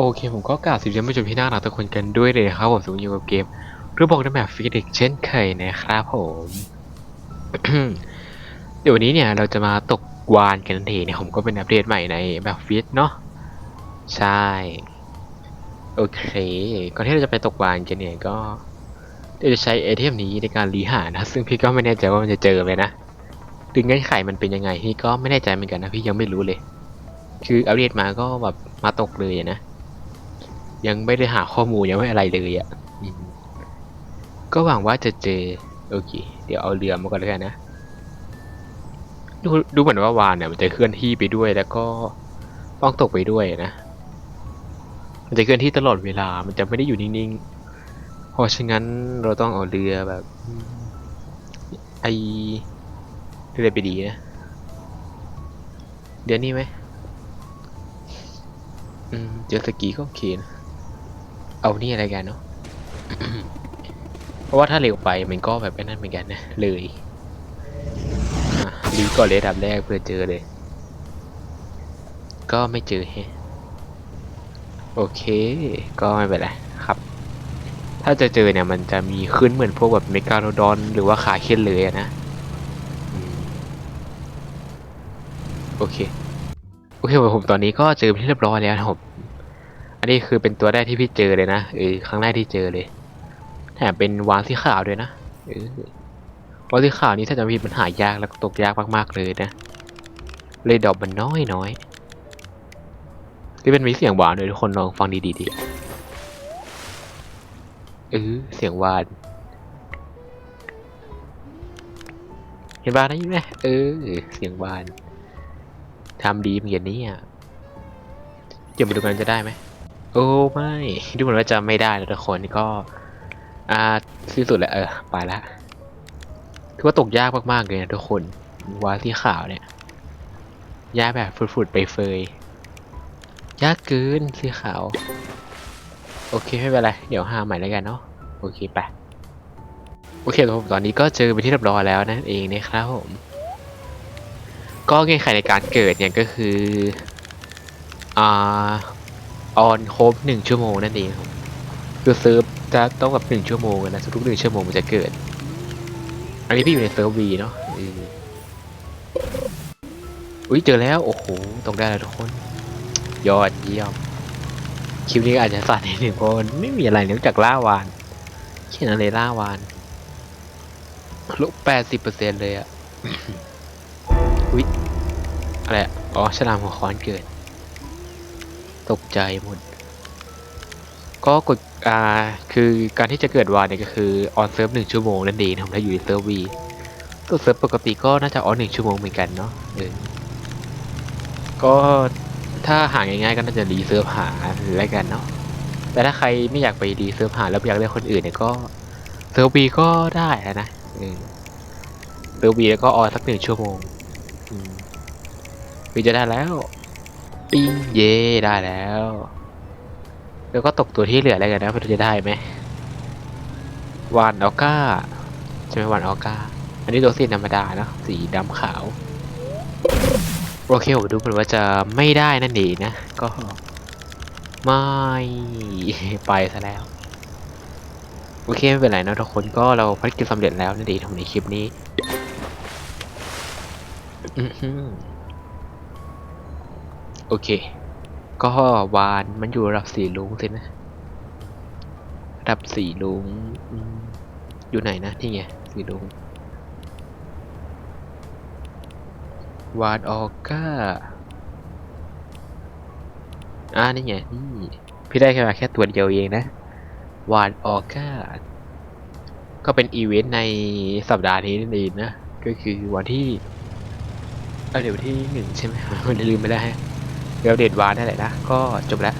โอเค ผมก็กล่าวสิบเดือนผู้ชมที่น่ารักทุกคนกันด้วยเลยครับผมสมอยู่กับเกมรูปบอกในแบบฟิกเด็กเช่นเคยนะครับผม เดี๋ยววันนี้เนี่ยเราจะมาตกวานกันทันทีเนี่ยผมก็เป็นอัปเดตใหม่ในแบบฟิตเนาะใช่ โอเค ก่อนที่เราจะไปตกวานกันเนี่ยก็เดี๋ยวจะใช้ไอเทมนี้ในการรีหานะ ซึ่งพี่ก็ไม่แน่ใจว่ามันจะเจอไหมนะดึงเงื่อนไขมันเป็นยังไงพี่ก็ไม่แน่ใจเหมือนกันนะพี่ยังไม่รู้เลย คืออัปเดตมาก็แบบมาตกเลยนะ ยังไม่ได้หาข้อมูลยังไม่อะไรเลยอะ่ะก็หวังว่าจะเจอ โอเค เดี๋ยวเอาเรือมาก่อนแล้วกันนะ ดูดูเหมือนว่าวานเนี่ยมันจะเคลื่อนที่ไปด้วยแล้วก็ต้องตกไปด้วยนะ มันจะเคลื่อนที่ตลอดเวลา มันจะไม่ได้อยู่นิ่งๆ เพราะฉะนั้นเราต้องเอาเรือแบบอืมไอเรือไปดีนะ เดี๋ยวนี้ไหมอืมเจอสกีก็โอเคนะ เอานี่อะไรกันเนาะ เพราะว่าถ้าเร็วไปมันก็แบบไอ้นั่นเหมือนกันนะ เลยอะรีก่อนเลยอันดับแรกเพื่อเจอเลย ก็ไม่เจอแฮะโอเค ก็ไม่เป็นไรครับ ถ้าจะเจอเนี่ยมันจะมีขึ้นเหมือนพวกแบบเมกาโรดอน หรือว่าขาเคนเลยนะ โอเค โอเคผมตอนนี้ก็เจอเป็นที่เรียบร้อยแล้วนะครับ อันนี้คือเป็นตัวแรกที่พี่เจอเลยนะเออครั้งแรกที่เจอเลย แถมเป็นวานสีขาวด้วยนะเออวานสีขาวนี้ถ้าจะมีปัญหายากแล้วก็ตกยากมากๆเลยนะเลยดอกมันน้อยน้อยที่เป็นมีเสียงหวานเลยทุกคนลองฟังดีๆดีเออเสียงหวาน เห็นบ้านนะยิ่งไหมเออ เสียงหวานทำดีเหมือนนี้อะเก็บมาดูกันจะได้ไหม อ้ไม่ดูเหมือนว่าจะไม่ได้นะทุกคนก็ อ่าที่สุดแล้วเออไปละถือว่าตกยากมากๆเลยนะทุกคนวาที่ขาวเนี่ยยากแบบฝุดๆไปเฟยยากเกินสีขาว โอเคไม่เป็นไร เดี๋ยวหาใหม่แล้วกันเนาะโอเคไปโอเคผมตอนนี้ก็เจอไปนที่เรียบร้อยแล้วนั่นเองนะครับผม ก็เงื่อนไขในการเกิดเนี่ยก็คืออ่า ออนครบหนึ่งชั่วโมงนั่นเองครับคือเซิร์ฟจะต้องแบบหนึ่งชั่วโมงอะนะทุกหนึ่งชั่วโมงมันจะเกิด อันนี้พี่อยู่ในเซิร์ฟวีเนาะอุ้ยเจอแล้วโอ้โหตกได้แล้วทุกคน ยอดเยี่ยมคลิปนี้อาจจะสั่นนิดหนึ่งเพราะมันไม่มีอะไรนอกจากล่าวานแค่นั้นเลยล่าวานลบแปดสิบเปอร์เซ็นเลยอะอุ้ยอะไรอะอ๋อฉลามหัวค้อนเกิด ตกใจหมด ก็กดอ่าคือการที่จะเกิดวานเนี่ยก็คือออนเซิร์ฟหนึ่งชั่วโมงนั่นเองนะครับถ้าอยู่ในเซิร์ฟวีตัวเซิร์ฟปกติก็น่าจะออนหนึ่งชั่วโมงเหมือนกันเนาะเออก็ถ้าหาง่ายๆก็น่าจะรีเซิร์ฟหาแล้วกันเนาะแต่ถ้าใครไม่อยากไปรีเซิร์ฟหาแล้วอยากเลือกคนอื่นเนี่ยก็เซิร์ฟวีก็ได้นะเออเซิร์ฟวีแล้วก็ออนสักหนึ่งชั่วโมงอืมคือจะได้แล้ว ปิ้งเย่ได้แล้ว แล้วก็ตกตัวที่เหลืออะไรกันนะเพื่อจะได้ไหมวานออก้าใช่ไหมวานออก้า อันนี้ตัวสีธรรมดาเนะสีดำขาว โอเคผมดูเหมือนว่าจะไม่ได้นั่นเองนะ ก็ ไม่ไปซะแล้ว โอเคไม่เป็นไรนะทุกคนก็เราภารกิจสำเร็จแล้วนั่นเองทำในคลิปนี้อื้อหือ โอเค ก็วานมันอยู่ระดับสี่ลุงสินะระดับสี่ลุงอยู่ไหนนะนี่ไงสี่ลุงวานออก้าอ่านี่ไงนี่พี่ได้แค่มาแค่ตัวเดียวเองนะวานออก้าก็เป็นอีเวนต์ในสัปดาห์นี้นั่นเองนะ ก็คือวันที่เออเดี๋ยววันที่หนึ่งใช่ไหมไมันลืมไปแล้วฮะ เดี๋ยวเดดวานนั่นแหละนะ ก็จบแล้ว